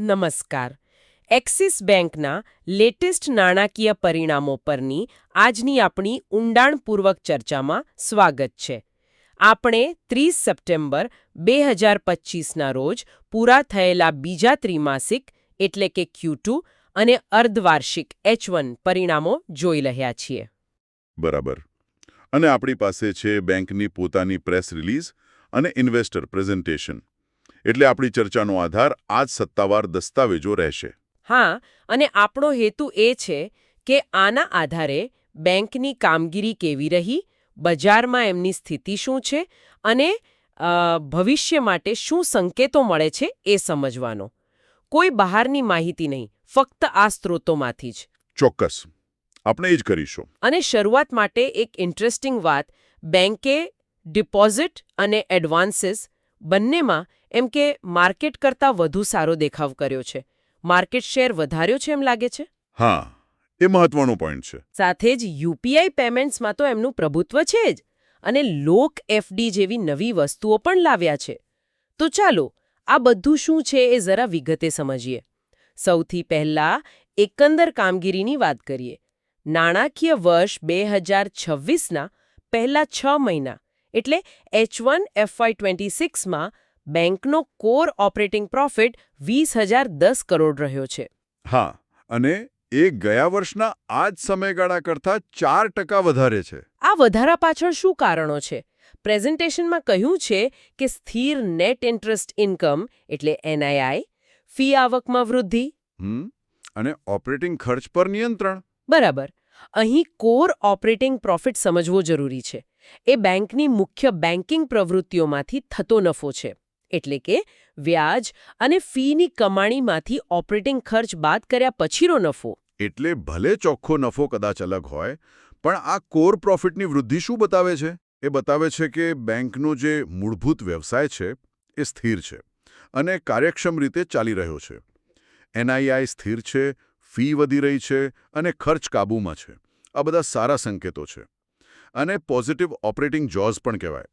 નમસ્કાર. એક્સિસ બેંકના લેટેસ્ટ નાણાકીય પરિણામો પરની આજની આપણી ઊંડાણપૂર્વક ચર્ચામાં સ્વાગત છે. આપણે ત્રીસ સપ્ટેમ્બર બે હજાર પચીસના રોજ પૂરા થયેલા બીજા ત્રિમાસિક એટલે કે ક્યુ અને અર્ધવાર્ષિક એચ પરિણામો જોઈ રહ્યા છીએ. બરાબર. અને આપણી પાસે છે બેંકની પોતાની પ્રેસ રિલીઝ અને ઇન્વેસ્ટર પ્રેઝન્ટેશન. એટલે આપણી ચર્ચાનો આધાર આ જ સત્તાવાર દસ્તાવેજો રહેશે. હા અને આપણો હેતુ એ છે કે આના આધારે બેંકની કામગીરી કેવી રહી બજારમાં એમની સ્થિતિ શું છે અને ભવિષ્ય માટે શું સંકેતો મળે છે એ સમજવાનો. કોઈ બહારની માહિતી નહીં ફક્ત આ સ્ત્રોતોમાંથી જ. ચોક્કસ. આપણે એ જ કરીશું. અને શરૂઆત માટે એક ઇન્ટરેસ્ટિંગ વાત બેંકે ડિપોઝિટ અને એડવાન્સીસ બંનેમાં એમ કે માર્કેટ કરતાં વધુ સારો દેખાવ કર્યો છે. માર્કેટ શેર વધાર્યો છે એમ લાગે છે? હા એ મહત્વનો પોઈન્ટ છે. સાથે જ યુપીઆઈ પેમેન્ટ્સમાં તો એમનું પ્રભુત્વ છે જ અને લોક એફડી જેવી નવી વસ્તુઓ પણ લાવ્યા છે. તો ચાલો આ બધું શું છે એ જરા વિગતે સમજીએ. સૌથી પહેલા એકંદર કામગીરીની વાત કરીએ. નાણાકીય વર્ષ બે હજાર છવ્વીસના પહેલા છ મહિના એટલે એચ વન એફવાય ટ્વેન્ટી સિક્સમાં બેંકનો કોર ઓપરેટિંગ પ્રોફિટ વીસ હજાર દસ કરોડ રહ્યો છે. હા અને એ ગયા વર્ષના આ જ સમયગાળા કરતાં ચાર ટકા વધારે છે. આ વધારા પાછળ શું કારણો છે? પ્રેઝન્ટેશનમાં કહ્યું છે કે સ્થિર નેટ ઇન્ટરેસ્ટ ઇન્કમ એટલે એનઆઈઆઈ ફી આવકમાં વૃદ્ધિ. અને ઓપરેટિંગ ખર્ચ પર નિયંત્રણ. બરાબર. અહીં કોર ઓપરેટિંગ પ્રોફિટ સમજવો જરૂરી છે. એ બેંકની મુખ્ય બેન્કિંગ પ્રવૃત્તિઓમાંથી થતો નફો છે. એટલે કે વ્યાજ અને ફીની કમાણીમાંથી ઓપરેટિંગ ખર્ચ બાદ કર્યા પછીનો નફો. એટલે ભલે ચોખ્ખો નફો કદાચ અલગ હોય, પણ આ કોર પ્રોફિટની વૃદ્ધિ શું બતાવે છે? એ બતાવે છે કે બેંકનો જે મૂળભૂત વ્યવસાય છે, એ સ્થિર છે અને કાર્યક્ષમ રીતે ચાલી રહ્યો છે. એનઆઈઆઈ સ્થિર છે, ફી વધી રહી છે અને ખર્ચ કાબૂમાં છે. આ બધા સારા સંકેતો છે. અને પોઝિટિવ ઓપરેટિંગ જોઝ પણ કહેવાય.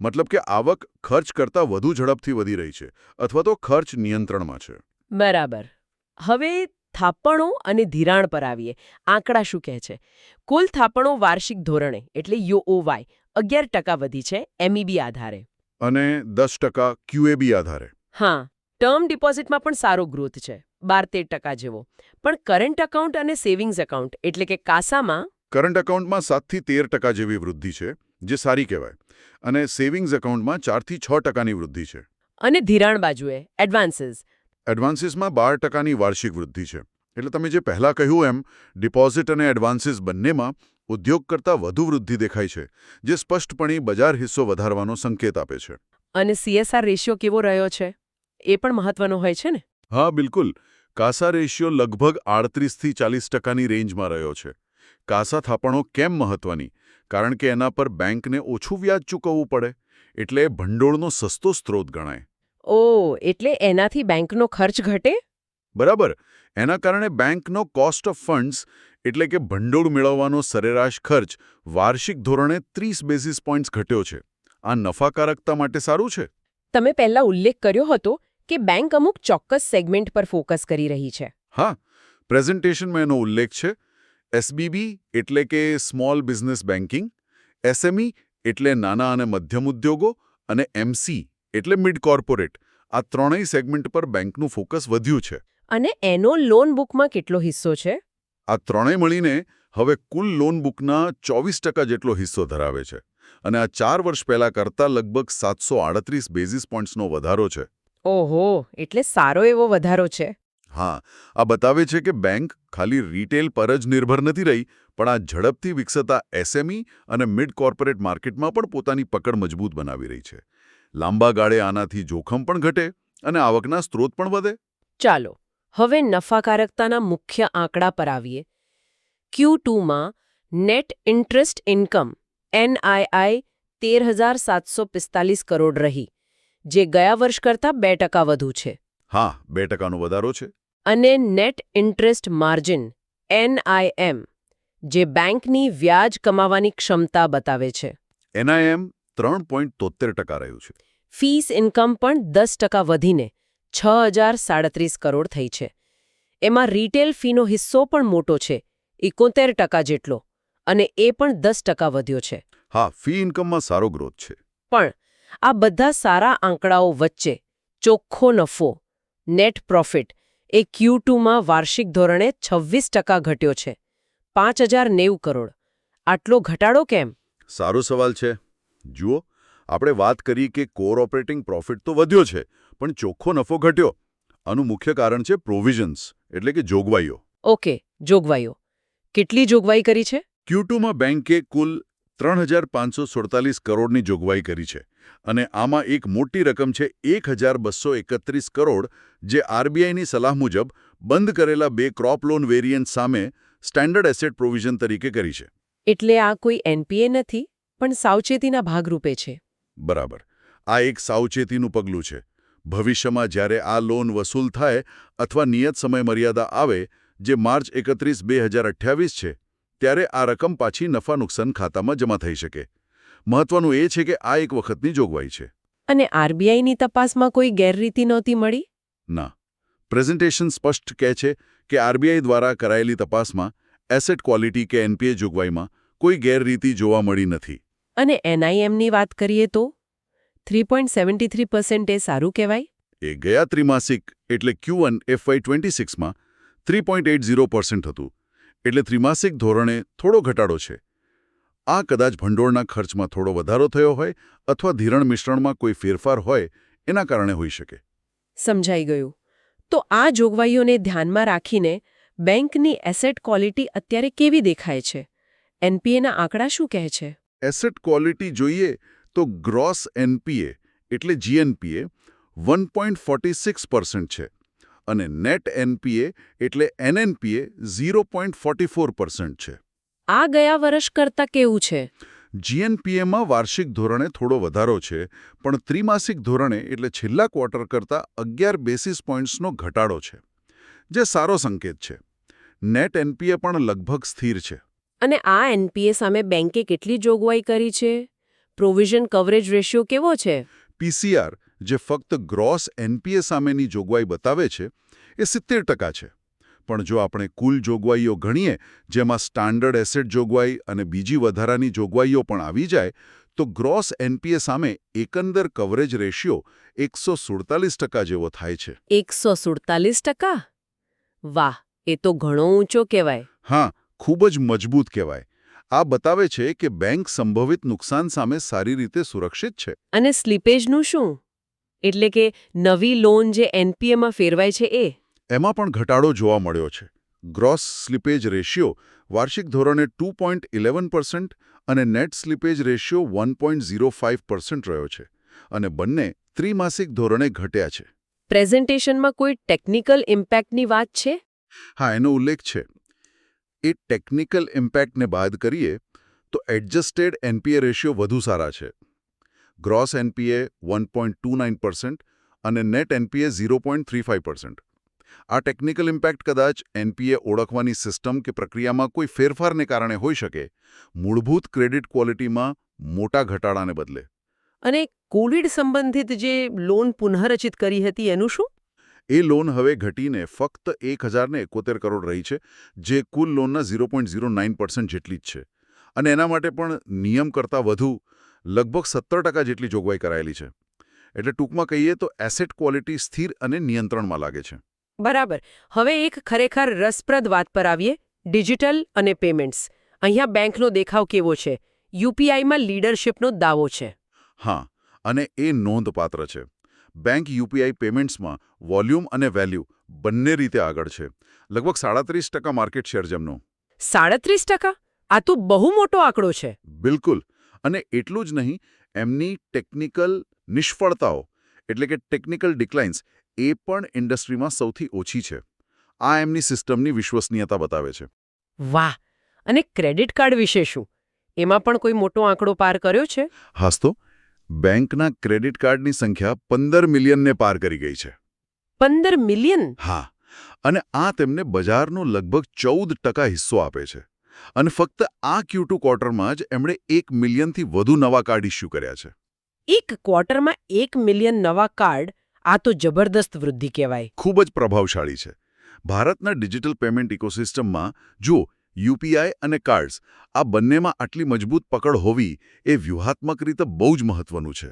મતલબ કે આવક ખર્ચ કરતાં વધુ ઝડપથી વધી રહી છે અથવા તો ખર્ચ નિયંત્રણમાં છે. બરાબર. હવે થાપણો અને ધિરાણ પર આવીએ. આંકડા શું કહે છે? કુલ થાપણો વાર્ષિક ધોરણે એટલે યુઓવાય અગિયાર ટકા વધી છે એમઈબી આધારે. અને દસ ટકા ક્યુએબી આધારે. હા ટર્મ ડિપોઝિટમાં પણ સારો ગ્રોથ છે બાર તેર ટકા જેવો. પણ કરંટ એકાઉન્ટ અને સેવિંગ્સ એકાઉન્ટ એટલે કે કાસામાં કરંટ એકાઉન્ટમાં સાતથી તેર ટકા જેવી વૃદ્ધિ છે જે સારી કહેવાય. અને સેવિંગ્સ એકાઉન્ટમાં ચારથી છ ટકાની વૃદ્ધિ છે. અને ધિરાણ બાજુએ એડવાન્સીસ એડવાન્સીસમાં બાર ટકાની વાર્ષિક વૃદ્ધિ છે. એટલે તમે જે પહેલાં કહ્યું એમ ડિપોઝિટ અને એડવાન્સીસ બંનેમાં ઉદ્યોગ કરતાં વધુ વૃદ્ધિ દેખાય છે જે સ્પષ્ટપણે બજાર હિસ્સો વધારવાનો સંકેત આપે છે. અને સીએસઆર રેશિયો કેવો રહ્યો છે? એ પણ મહત્વનો હોય છે ને? હા બિલકુલ. કાસા રેશિયો લગભગ આડત્રીસથી ચાલીસ ટકાની રેન્જમાં રહ્યો છે. કાસા થાપણો કેમ મહત્વની? કારણ કે એના પર બેંકને ઓછું વ્યાજ ચૂકવવું પડે એટલે ભંડોળનો સસ્તો સ્ત્રોત ગણાય. ઓ એટલે એનાથી બેંકનો ખર્ચ ઘટે? બરાબર. એના કારણે બેંકનો કોસ્ટ ઓફ ફંડ્સ એટલે કે ભંડોળ મેળવવાનો સરેરાશ ખર્ચ વાર્ષિક ધોરણે ત્રીસ બેઝિસ પોઈન્ટ્સ ઘટ્યો છે. આ નફાકારકતા માટે સારું છે? તમે પહેલા ઉલ્લેખ કર્યો હતો કે બેંક અમુક ચોક્કસ સેગમેન્ટ પર ફોકસ કરી રહી છે. હા. પ્રેઝન્ટેશનમાં એનો ઉલ્લેખ છે એસબીબી એટલે કે સ્મોલ બિઝનેસ બેન્કિંગ એસએમઈ એટલે નાના અને મધ્યમ ઉદ્યોગો અને એમસી એટલે મિડ કોર્પોરેટ. આ ત્રણેય સેગમેન્ટ પર બેંકનું ફોકસ વધ્યું છે. અને એનો લોન બુકમાં કેટલો હિસ્સો છે? આ ત્રણેય મળીને હવે કુલ લોન બુકના ચોવીસ ટકા જેટલો હિસ્સો ધરાવે છે અને આ ચાર વર્ષ પહેલા કરતાં લગભગ સાતસો આડત્રીસ બેઝિસ પોઈન્ટ્સનો વધારો છે. ઓહો એટલે સારો એવો વધારો છે. હા આ બતાવે છે કે બેંક ખાલી રિટેલ પર જ નિર્ભર નથી રહી પણ આ ઝડપથી વિકસતા એસએમઈ અને મિડ કોર્પોરેટ માર્કેટમાં પણ પોતાની પકડ મજબૂત બનાવી રહી છે. લાંબા ગાળે આનાથી જોખમ પણ ઘટે અને આવકના સ્ત્રોત પણ વધે. ચાલો હવે નફાકારકતાના મુખ્ય આંકડા પર આવીએ. ક્યુ ટુમાં નેટ ઇન્ટરેસ્ટ ઇન્કમ એનઆઈઆઈ તેર હજાર સાતસો પિસ્તાલીસ કરોડ રહી જે ગયા વર્ષ કરતાં બે ટકા વધુ છે. હા બે ટકાનો વધારો છે. અને નેટ ઇન્ટરેસ્ટ માર્જિન એનઆઈએમ જે બેંકની વ્યાજ કમાવાની ક્ષમતા બતાવે છે. એનઆઈએમ ત્રણ પોઈન્ટ તોતેર ટકા રહ્યું છે. ફીસ ઇન્કમ પણ દસ ટકા વધીને છ હજાર સાડત્રીસ કરોડ થઈ છે. એમાં રિટેલ ફીનો હિસ્સો પણ મોટો છે એકોતેર ટકા જેટલો અને એ પણ દસ ટકા વધ્યો છે. હા ફી ઇન્કમમાં સારો ગ્રોથ છે. પણ આ બધા સારા આંકડાઓ વચ્ચે ચોખ્ખો નફો નેટ પ્રોફિટ એ ક્યુ ટુમાં વાર્ષિક ધોરણે છવ્વીસ ટકા ઘટ્યો છે. પાંચ હજાર નેવું કરોડ. આટલો ઘટાડો કેમ? સારો સવાલ છે. જુઓ આપણે વાત કરી કે કોર ઓપરેટિંગ પ્રોફિટ તો વધ્યો છે પણ ચોખ્ખો નફો ઘટ્યો. આનું મુખ્ય કારણ છે પ્રોવિઝન્સ એટલે કે જોગવાઈઓ. ઓકે જોગવાઈઓ. કેટલી જોગવાઈ કરી છે? ક્યુટુમાં બેંકે કુલ ત્રણ હજાર પાંચસો સુડતાલીસ કરોડની જોગવાઈ કરી છે. અને આમાં એક મોટી રકમ છે એક હજાર બસો એકત્રીસ કરોડ જે આરબીઆઈની સલાહ મુજબ બંધ કરેલા બે ક્રોપ લોન વેરિયન્ટ સામે સ્ટેન્ડર્ડ એસેટ પ્રોવિઝન તરીકે કરી છે. એટલે આ કોઈ એનપીએ નથી પણ સાવચેતીના ભાગરૂપે છે. બરાબર. આ એક સાવચેતીનું પગલું છે. ભવિષ્યમાં જ્યારે આ લોન વસૂલ થાય અથવા નિયત સમય મર્યાદા આવે જે માર્ચ એકત્રીસ બે છે ત્યારે આ રકમ પાછી નફા નુકસાન ખાતામાં જમા થઈ શકે. મહત્વનું એ છે કે આ એક વખતની જોગવાઈ છે. અને આરબીઆઈની તપાસમાં કોઈ ગેરરીતિ નહોતી મળી? ના. પ્રેઝન્ટેશન સ્પષ્ટ કહે છે કે આરબીઆઈ દ્વારા કરાયેલી તપાસમાં એસેટ ક્વોલિટી કે એનપીએ જોગવાઈમાં કોઈ ગેરરીતિ જોવા મળી નથી. અને એનઆઈએમની વાત કરીએ તો? Three point seventy three percent એ સારું કહેવાય? એ ગયા ત્રિમાસિક એટલે Q one FY twenty સિક્સમાં three point eight zero percent હતું. એટલે ત્રિમાસિક ધોરણે થોડો ઘટાડો છે. આ કદાચ ભંડોળના ખર્ચમાં થોડો વધારો થયો હોય અથવા ધિરણ મિશ્રણમાં કોઈ ફેરફાર હોય એના કારણે હોઈ શકે. સમજાઈ ગયું. તો આ જોગવાઈઓને ધ્યાનમાં રાખીને બેંકની એસેટ ક્વોલિટી અત્યારે કેવી દેખાય છે? એનપીએના આંકડા શું કહે છે? એસેટ ક્વોલિટી જોઈએ તો ગ્રોસ એનપીએ એટલે GNPA one point forty six percent છે અને નેટ એનપીએ એટલે NNPA zero point forty four percent છે. આ ગયા વર્ષ કરતાં કેવું છે? જીએનપીએમાં વાર્ષિક ધોરણે થોડો વધારો છે પણ ત્રિમાસિક ધોરણે એટલે છેલ્લા ક્વાર્ટર કરતાં અગિયાર બેસિસ પોઈન્ટ્સનો ઘટાડો છે જે સારો સંકેત છે. નેટ એનપીએ પણ લગભગ સ્થિર છે. અને આ એનપીએ સામે બેંકે કેટલી જોગવાઈ કરી છે? પ્રોવિઝન કવરેજ રેશિયો કેવો છે? પીસીઆર જે ફક્ત ગ્રોસ એનપીએ સામેની જોગવાઈ બતાવે છે એ સિત્તેર ટકા છે. પણ જો આપણે કુલ જોગવાઈઓ ગણીએ જેમાં સ્ટાન્ડર્ડ એસેટ જોગવાઈ અને બીજી વધારાની જોગવાઈઓ પણ આવી જાય તો ગ્રોસ એનપીએ સામે એકંદર કવરેજ રેશિયો એકસો સુડતાલીસ ટકા જેવો થાય છે. એકસો સુડતાલીસ ટકા? વાહ એ તો ઘણો ઊંચો કહેવાય. હા ખૂબ જ મજબૂત કહેવાય. આ બતાવે છે કે બેંક સંભવિત નુકસાન સામે સારી રીતે સુરક્ષિત છે. અને સ્લીપેજનું શું? એટલે કે નવી લોન જે એનપીએમાં ફેરવાય છે એ? એમાં પણ ઘટાડો જોવા મળ્યો છે. ગ્રોસ સ્લીપેજ રેશિયો વાર્ષિક ધોરણે ટુ પોઈન્ટ ઇલેવન પર્સન્ટ અને નેટ સ્લીપેજ રેશિયો વન રહ્યો છે અને બંને ત્રિમાસિક ધોરણે ઘટ્યા છે. પ્રેઝન્ટેશનમાં કોઈ ટેકનિકલ ઇમ્પેક્ટની વાત છે? હા એનો ઉલ્લેખ છે. એ ટેકનિકલ ઇમ્પેક્ટને બાદ કરીએ તો એડજસ્ટેડ એનપીએ રેશિયો વધુ સારા છે. Gross NPA one point two nine percent અને નેટ એનપીએ ઝીરો આ ટેકનિકલ ઇમ્પેક્ટ કદાચ એનપીએ ઓળખવાની સિસ્ટમ કે પ્રક્રિયામાં કોઈ ફેરફારને કારણે હોઈ શકે મૂળભૂત ક્રેડિટ ક્વોલિટીમાં મોટા ઘટાડાને બદલે. અને કોવિડ સંબંધિત જે લોન પુનઃરચિત કરી હતી એનું શું? એ લોન હવે ઘટીને ફક્ત એક હજારને એકોતેર કરોડ રહી છે જે કુલ લોનના zero point zero nine percent જેટલી જ છે. અને એના માટે પણ નિયમ કરતાં વધુ લગભગ સત્તર ટકા જેટલી જોગવાઈ કરાયેલી છે. એટલે ટૂંકમાં કહીએ તો એસેટ ક્વોલિટી સ્થિર અને નિયંત્રણમાં લાગે છે. બરાબર. હવે એક ખરેખર રસપ્રદ વાત પર આવીએ. ડિજિટલ અને પેમેન્ટ્સ. અહીંયા બેંકનો દેખાવ કેવો છે? યુપીઆઈમાં લીડરશિપનો દાવો છે. હા અને એ નોંધપાત્ર છે. બેંક યુપીઆઈ પેમેન્ટ્સમાં વોલ્યુમ અને વેલ્યુ બંને રીતે આગળ છે. લગભગ સાડત્રીસ ટકા માર્કેટ શેર જેમનો. સાડત્રીસ ટકા? આ તો બહુ મોટો આંકડો છે. બિલકુલ. અને એટલું જ નહીં એમની ટેકનિકલ નિષ્ફળતાઓ એટલે કે ટેકનિકલ ડિક્લાઇન્સ એ પણ ઇન્ડસ્ટ્રીમાં સૌથી ઓછી છે. આ એમની સિસ્ટમની વિશ્વસનીયતા બતાવે છે. વાહ! અને ક્રેડિટ કાર્ડ વિશે શું? એમાં પણ કોઈ મોટો આંકડો પાર કર્યો છે? હાસ તો બેંકના ક્રેડિટ કાર્ડની સંખ્યા પંદર મિલિયનને પાર કરી ગઈ છે. પંદર મિલિયન? હા અને આ તેમને બજારનો લગભગ ચૌદ ટકા હિસ્સો આપે છે. અને ફક્ત આ ક્યુટુ ક્વાર્ટરમાં જ એમણે એક મિલિયનથી વધુ નવા કાર્ડ ઇસ્યુ કર્યા છે. એક ક્વાર્ટરમાં એક મિલિયન નવા કાર્ડ આ તો જબરદસ્ત વૃદ્ધિ કહેવાય. ખૂબ જ પ્રભાવશાળી છે. ભારતના ડિજિટલ પેમેન્ટ ઇકોસિસ્ટમમાં જો યુપીઆઈ અને કાર્ડ્સ આ બંનેમાં આટલી મજબૂત પકડ હોવી એ વ્યૂહાત્મક રીતે બહુ જ મહત્વનું છે.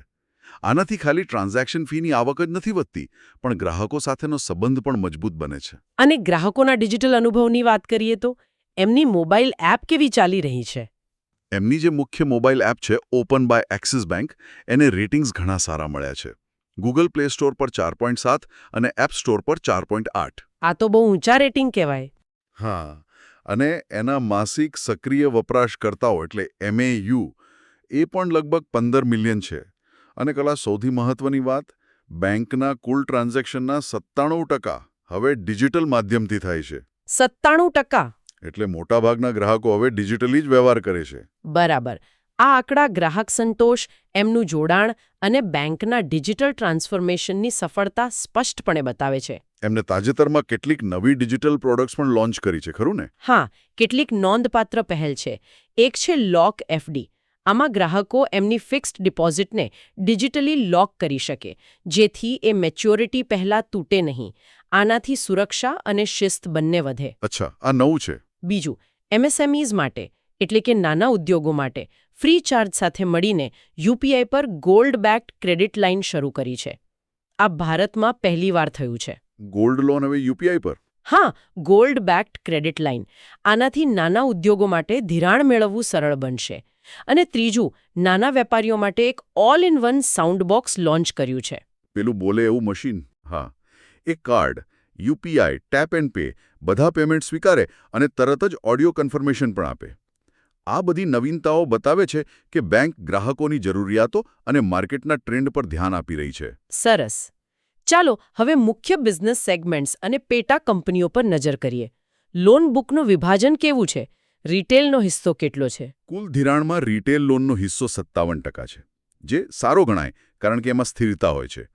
આનાથી ખાલી ટ્રાન્ઝેક્શન ફીની આવક જ નથી વધતી પણ ગ્રાહકો સાથેનો સંબંધ પણ મજબૂત બને છે. અને ગ્રાહકોના ડિજિટલ અનુભવની વાત કરીએ તો એમની મોબાઈલ એપ કેવી ચાલી રહી છે? એમની જે મુખ્ય મોબાઈલ એપ છે ઓપન બાય એક્સિસ બેંક એને રેટિંગ્સ ઘણા સારા મળ્યા છે. ગૂગલ પ્લે સ્ટોર પર ચાર પોઈન્ટ સાત અને એપ સ્ટોર પર ચાર પોઈન્ટ આઠ. આ તો બહુ ઊંચા રેટિંગ કહેવાય. હા અને એના માસિક સક્રિય વપરાશકર્તાઓ એટલે એમએયુ એ પણ લગભગ પંદર મિલિયન છે. અને કલા સૌથી મહત્વની વાત બેંકના કુલ ટ્રાન્ઝેક્શનના સત્તાણું ટકા હવે ડિજિટલ માધ્યમથી થાય છે. સત્તાણું ટકા? એટલે મોટાભાગના ગ્રાહકો હવે ડિજિટલી જ વ્યવહાર કરે છે. બરાબર. આ આંકડા ગ્રાહક સંતોષ એમનું જોડાણ અને બેંકના ડિજિટલ ટ્રાન્સફોર્મેશનની સફળતા સ્પષ્ટપણે બતાવે છે. એમને તાજેતરમાં કેટલીક નવી ડિજિટલ પ્રોડક્ટ્સ પણ લોન્ચ કરી છે ખરું ને? હા કેટલીક નોંધપાત્ર પહેલ છે. એક છે લોક એફડી. આમાં ગ્રાહકો એમની ફિક્સ્ડ ડિપોઝિટને ડિજિટલી લોક કરી શકે જેથી એ મેચ્યોરિટી પહેલાં તૂટે નહીં. આનાથી સુરક્ષા અને શિસ્ત બંને વધે. અચ્છા આ નવું છે. બીજું એમએસએમઈઝ માટે એટલે કે નાના ઉદ્યોગો માટે ફ્રી ચાર્જ સાથે મળીને યુપીઆઈ પર ગોલ્ડ બેક્ડ ક્રેડિટ લાઇન શરૂ કરી છે. આ ભારતમાં પહેલીવાર થયું છે. ગોલ્ડ લોન હવે યુપીઆઈ પર? હા ગોલ્ડ બેક્ડ ક્રેડિટ લાઇન આનાથી નાના ઉદ્યોગો માટે ધિરાણ મેળવવું સરળ બનશે. અને ત્રીજું નાના વેપારીઓ માટે એક all in one sound box launch કર્યું છે. પેલું બોલે એવું મશીન. હા. એ card. UPI tap and pay બધા પેમેન્ટ સ્વીકારે અને તરત જ ઓડિયો કન્ફર્મેશન પણ આપે. આ બધી નવીનતાઓ બતાવે છે કે બેંક ગ્રાહકોની જરૂરિયાતો અને માર્કેટના ટ્રેન્ડ પર ધ્યાન આપી રહી છે. સરસ. ચાલો હવે મુખ્ય બિઝનેસ સેગમેન્ટ્સ અને પેટા કંપનીઓ પર નજર કરીએ. લોન બુકનું વિભાજન કેવું છે? રિટેલનો હિસ્સો કેટલો છે? કુલ ધિરાણમાં રિટેલ લોનનો હિસ્સો સત્તાવન ટકા છે જે સારો ગણાય કારણ કે એમાં સ્થિરતા હોય છે.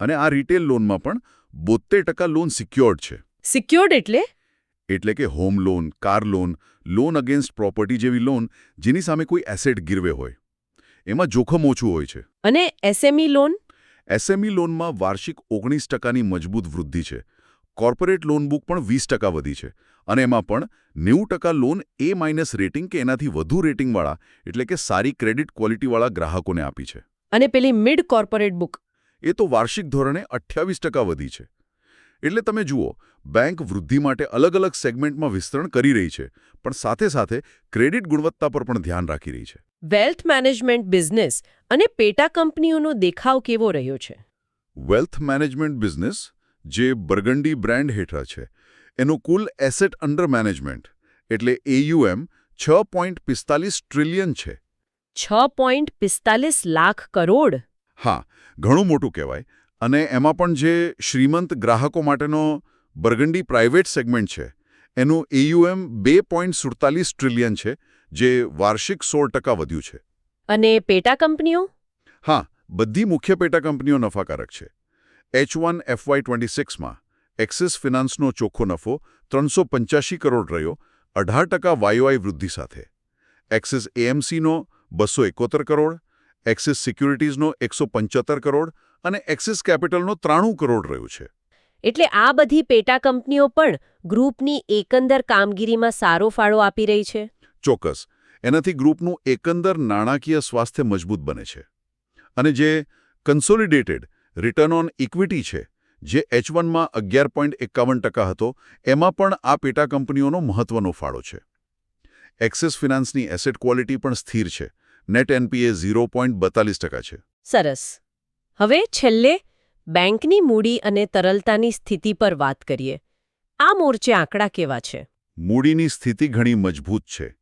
અને આ રિટેલ લોનમાં પણ બોતેર ટકા લોન સિક્યોર્ડ છે. સિક્યોર્ડ એટલે? એટલે કે home loan car loan loan against property જેવી લોન જેની સામે કોઈ એસેટ ગીરવે હોય. એમાં જોખમ ઓછું હોય છે. અને એસએમઈ લોન એસએમઈ લોનમાં વાર્ષિક ઓગણીસ ટકાની મજબૂત વૃદ્ધિ છે. કોર્પોરેટ લોન બુક પણ વીસ ટકા વધી છે. અને એમાં પણ નેવું ટકા લોન એ માઇનસ રેટિંગ કે એનાથી વધુ રેટિંગવાળા એટલે કે સારી ક્રેડિટ ક્વોલિટીવાળા ગ્રાહકોને આપી છે. અને પેલી મિડ કોર્પોરેટ બુક એ તો વાર્ષિક ધોરણે અઠ્યાવીસ ટકા વધી છે. એટલે તમે જુઓ બેંક વૃદ્ધિ માટે અલગ અલગ સેગમેન્ટમાં વિસ્તરણ કરી રહી છે પણ સાથે સાથે ક્રેડિટ ગુણવત્તા પર પણ ધ્યાન રાખી રહી છે. વેલ્થ મેનેજમેન્ટ બિઝનેસ અને પેટા કંપનીઓનો દેખાવ કેવો રહ્યો છે? વેલ્થ મેનેજમેન્ટ બિઝનેસ જે બર્ગન્ડી બ્રાન્ડ હેઠળ છે એનું કુલ એસેટ અંડર મેનેજમેન્ટ એટલે એયુએમ છ પોઈન્ટ પિસ્તાલીસ ટ્રિલિયન છે. છ પોઈન્ટ પિસ્તાલીસ લાખ કરોડ? હા ઘણું મોટું કહેવાય. અને એમાં પણ જે શ્રીમંત ગ્રાહકો માટેનો બર્ગંડી પ્રાઇવેટ સેગમેન્ટ છે એનું એયુએમ બે પોઈન્ટ સુડતાલીસ ટ્રિલિયન છે જે વાર્ષિક સોળ ટકા વધ્યું છે. અને પેટા કંપનીઓ? હા બધી મુખ્ય પેટા કંપનીઓ નફાકારક છે. એચ વન એફવાય ટ્વેન્ટી સિક્સમાં એક્સિસ ફિનાન્સનો ચોખ્ખો નફો ત્રણસો પંચ્યાસી કરોડ રહ્યો અઢાર ટકા વાયુઆઈ વૃદ્ધિ સાથે. એક્સિસ એએમસીનો બસો એકોતેર કરોડ એક્સિસ સિક્યુરિટીઝનો એકસો પંચોતેર કરોડ અને એક્સિસ કેપિટલનો ત્રાણું કરોડ રહ્યું છે. એટલે આ બધી પેટા કંપનીઓ પણ ગ્રુપની એકંદર કામગીરીમાં સારો ફાળો આપી રહી છે? ચોક્કસ. એનાથી ગ્રુપનું એકંદર નાણાકીય સ્વાસ્થ્ય મજબૂત બને છે. અને જે કન્સોલિડેટેડ રિટર્ન ઓન ઇક્વિટી છે જે એચ વનમાં અગિયાર પોઈન્ટ એકાવન ટકા હતો એમાં પણ આ પેટા કંપનીઓનો મહત્વનો ફાળો છે. એક્સિસ ફિનાન્સની એસેટ ક્વોલિટી પણ સ્થિર છે. નેટ એનપીએ ઝીરો પોઈન્ટ બતાલીસ ટકા છે. સરસ. હવે છેલ્લે બેંકની મૂડી અને તરલતાની સ્થિતિ પર વાત કરીએ. આ મોરચે આંકડા કેવા છે? મૂડીની સ્થિતિ ઘણી મજબૂત છે.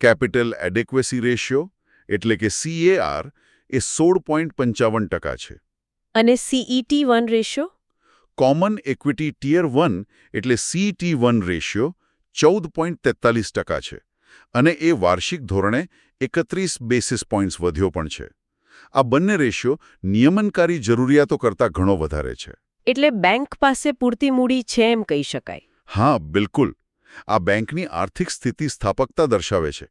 કેપિટલ એડેક્વેસી રેશિયો એટલે કે સીએઆર એ સોળ પોઈન્ટ પંચાવન ટકા છે. અને CET one ratio? Common equity tier one એટલે સીટી વન રેશિયો ચૌદ પોઈન્ટ તેતાલીસ ટકા છે. અને એ વાર્ષિક ધોરણે એકત્રીસ બેસિસ પોઈન્ટ્સ વધ્યો પણ છે. આ બંને રેશિયો નિયમનકારી જરૂરિયાતો કરતાં ઘણો વધારે છે. એટલે બેંક પાસે પૂરતી મૂડી છે એમ કહી શકાય. હા બિલકુલ. આ બેંકની આર્થિક સ્થિતિ સ્થાપકતા દર્શાવે છે.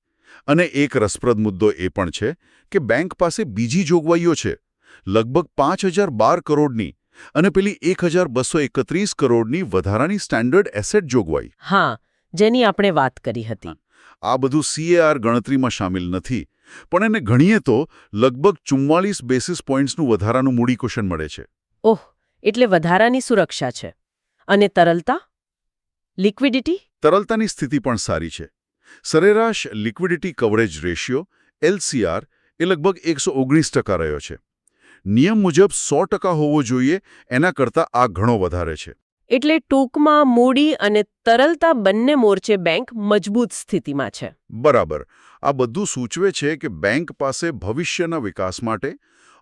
અને એક રસપ્રદ મુદ્દો એ પણ છે કે બેંક પાસે બીજી જોગવાઈઓ છે. લગભગ પાંચ હજાર બાર કરોડની અને પેલી એક હજાર બસો એકત્રીસ કરોડની વધારાની સ્ટાન્ડર્ડ એસેટ જોગવાઈ. હા જેની આપણે વાત કરી હતી. આ બધું સીએઆર ગણતરીમાં સામેલ નથી. પણ એને ગણીએ તો લગભગ ચુમ્માલીસ બેસિસ પોઈન્ટ્સનું વધારાનું મૂડીકુશન મળે છે. ઓહ એટલે વધારાની સુરક્ષા છે. અને તરલતા? લિક્વિડિટી? તરલતાની સ્થિતિ પણ સારી છે. સરેરાશ લિક્વિડિટી કવરેજ રેશિયો એલસીઆર એ લગભગ એકસો ઓગણીસ ટકા રહ્યો છે. નિયમ મુજબ સો ટકા હોવો જોઈએ એના કરતાં આ ઘણો વધારે છે. એટલે ટૂંકમાં મૂડી અને તરલતા બંને મોરચે બેંક મજબૂત સ્થિતિમાં છે. બરાબર. આ બધું સૂચવે છે કે બેંક પાસે ભવિષ્યના વિકાસ માટે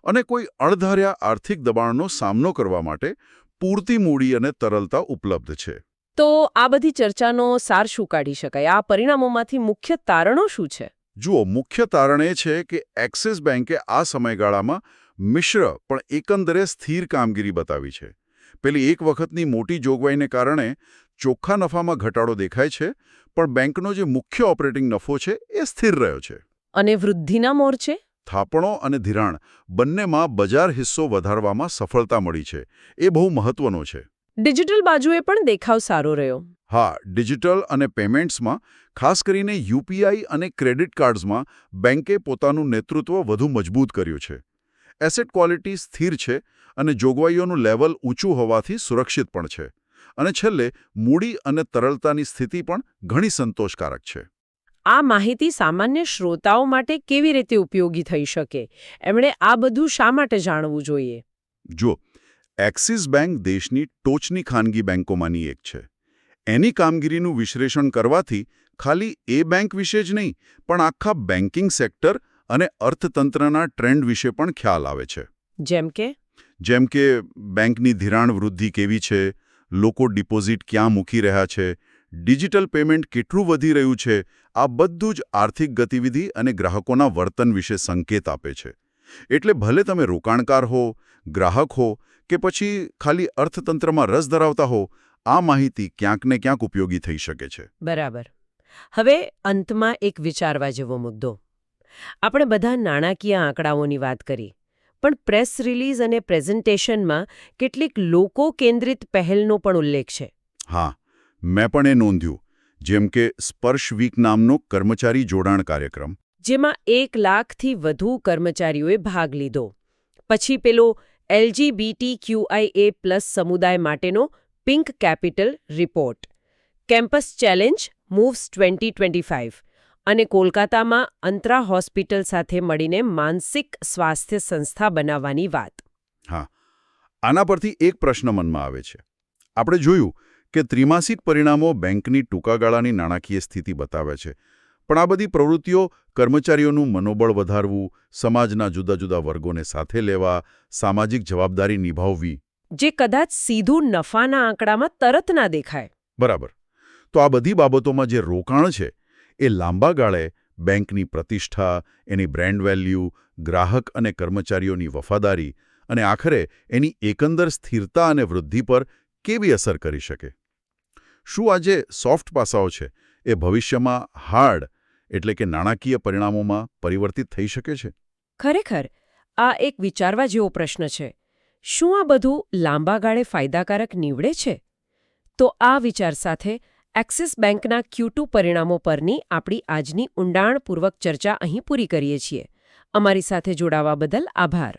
અને કોઈ અણધાર્યા આર્થિક દબાણનો સામનો કરવા માટે પૂરતી મૂડી અને તરલતા ઉપલબ્ધ છે. તો આ બધી ચર્ચાનો સાર શું કાઢી શકાય? આ પરિણામોમાંથી મુખ્ય તારણો શું છે? જુઓ મુખ્ય તારણ એ છે કે એક્સિસ બેંકે આ સમયગાળામાં મિશ્ર પણ એકંદરે સ્થિર કામગીરી બતાવી છે. પેલી એક વખતની મોટી જોગવાઈને કારણે ચોખ્ખા નફામાં ઘટાડો દેખાય છે પણ બેંકનો જે મુખ્ય ઓપરેટિંગ નફો છે એ સ્થિર રહ્યો છે. અને વૃદ્ધિના મોરચે થાપણો અને ધિરાણ બંનેમાં બજાર હિસ્સો વધારવામાં સફળતા મળી છે. એ બહુ મહત્વનો છે. ડિજિટલ બાજુએ પણ દેખાવ સારો રહ્યો. હા ડિજિટલ અને પેમેન્ટ્સમાં ખાસ કરીને યુપીઆઈ અને ક્રેડિટ કાર્ડ્સમાં બેંકે પોતાનું નેતૃત્વ વધુ મજબૂત કર્યું છે. એસેટ ક્વોલિટી સ્થિર છે અને જોગવાઈઓનું લેવલ ઊંચું હોવાથી સુરક્ષિત પણ છે. અને છેલ્લે મૂડી અને તરલતાની સ્થિતિ પણ ઘણી સંતોષકારક છે. આ માહિતી સામાન્ય શ્રોતાઓ માટે કેવી રીતે ઉપયોગી થઈ શકે? એમણે આ બધું શા માટે જાણવું જોઈએ? જો એક્સિસ બેંક દેશની ટોચની ખાનગી બેંકોમાંની એક છે. એની કામગીરીનું વિશ્લેષણ કરવાથી ખાલી એ બેંક વિશે જ નહીં પણ આખા બેન્કિંગ સેક્ટર અને અર્થતંત્રના ટ્રેન્ડ વિશે પણ ખ્યાલ આવે છે. જેમ કે? જેમ કે બેંકની ધિરાણ વૃદ્ધિ કેવી છે, લોકો ડિપોઝિટ ક્યાં મૂકી રહ્યા છે, ડિજિટલ પેમેન્ટ કેટલું વધી રહ્યું છે, આ બધું જ આર્થિક ગતિવિધિ અને ગ્રાહકોના વર્તન વિશે સંકેત આપે છે. એટલે ભલે તમે રોકાણકાર હો, ગ્રાહક હો કે પછી ખાલી અર્થતંત્રમાં રસ ધરાવતા હો, આ માહિતી ક્યાંક ને ક્યાંક ઉપયોગી થઈ શકે છે. બરાબર. હવે અંતમાં એક વિચારવા જેવો મુદ્દો. આપણે બધા નાણાકીય આંકડાઓની વાત કરી. પણ પ્રેસ રિલીઝ અને પ્રેઝન્ટેશનમાં કેટલીક લોકો કેન્દ્રિત પહેલનો પણ ઉલ્લેખ છે. હા મેં પણ એ નોંધ્યું જેમ કે સ્પર્શ વીક નામનો કર્મચારી જોડાણ કાર્યક્રમ. જેમાં એક લાખથી વધુ કર્મચારીઓએ ભાગ લીધો. પછી પેલો એલજીબીટીક્યુઆઈએ પ્લસ સમુદાય માટેનો pink capital report. Campus challenge moves twenty twenty five અને કોલકાતામાં અંતરા હોસ્પિટલ સાથે મળીને માનસિક સ્વાસ્થ્ય સંસ્થા બનાવવાની વાત. હા. આના પરથી એક પ્રશ્ન મનમાં આવે છે. આપણે જોયું કે ત્રિમાસિક પરિણામો બેંકની ટૂંકાગાળાની નાણાકીય સ્થિતિ બતાવે છે. પણ આ બધી પ્રવૃત્તિઓ કર્મચારીઓનું મનોબળ વધારવું સમાજના જુદા જુદા વર્ગોને સાથે લેવા સામાજિક જવાબદારી નિભાવવી. જે કદાચ સીધું નફાના આંકડામાં તરત ના દેખાય. બરાબર. તો આ બધી બાબતોમાં જે રોકાણ છે એ લાંબા ગાળે બેંકની પ્રતિષ્ઠા, એની બ્રેન્ડ વેલ્યુ, ગ્રાહક અને કર્મચારીઓની વફાદારી અને આખરે એની એકંદર સ્થિરતા અને વૃદ્ધિ પર કેવી અસર કરી શકે? શું આ જે સોફ્ટ પાસાઓ છે? એ ભવિષ્યમાં હાર્ડ એટલે કે નાણાકીય પરિણામોમાં પરિવર્તિત થઈ શકે છે? ખરેખર, આ એક વિચારવા જેવો પ્રશ્ન છે. શું આ બધું લાંબા ગાળે ફાયદાકારક નીવડે છે? તો આ વિચાર સાથે એક્સિસ બેંકના ક્યુ પરિણામો પરની આપણી આજની ઊંડાણપૂર્વક ચર્ચા અહીં પૂરી કરીએ છીએ. અમારી સાથે જોડાવા બદલ આભાર.